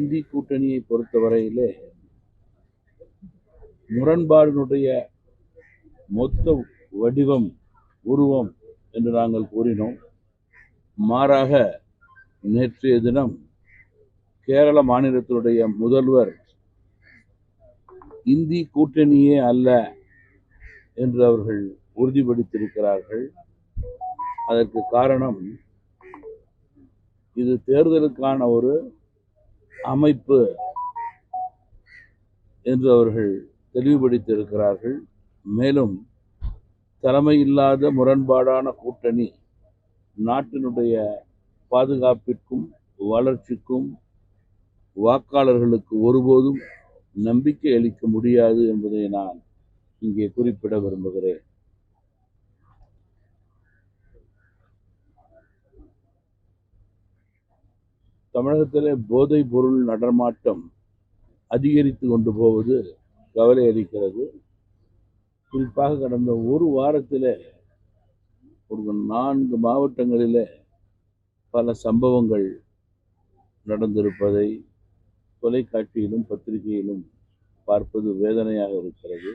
இந்தி கூட்டணியை பொறுத்தவரையிலே முரண்பாடினுடைய மொத்த வடிவம் உருவம் என்று நாங்கள் கூறினோம். மாறாக நேற்றைய தினம் கேரள மாநிலத்தினுடைய முதல்வர் இந்தி கூட்டணியே அல்ல என்று அவர்கள் உறுதிப்படுத்தியிருக்கிறார்கள். அதற்கு காரணம் இது தேர்தலுக்கான ஒரு அமைப்பு என்று அவர்கள் தெளிவுபடுத்தியிருக்கிறார்கள். மேலும் தலைமையில்லாத முரண்பாடான கூட்டணி நாட்டினுடைய பாதுகாப்பிற்கும் வளர்ச்சிக்கும் வாக்காளர்களுக்கு ஒருபோதும் நம்பிக்கை அளிக்க முடியாது என்பதை நான் இங்கே குறிப்பிட விரும்புகிறேன். தமிழகத்திலே போதைப் பொருள் நடமாட்டம் அதிகரித்து கொண்டு போவது கவலை அளிக்கிறது குறிப்பாக கடந்த ஒரு வாரத்தில் ஒரு நான்கு மாவட்டங்களில் பல சம்பவங்கள் நடந்திருப்பதை தொலைக்காட்சியிலும் பத்திரிகையிலும் பார்ப்பது வேதனையாக இருக்கிறது.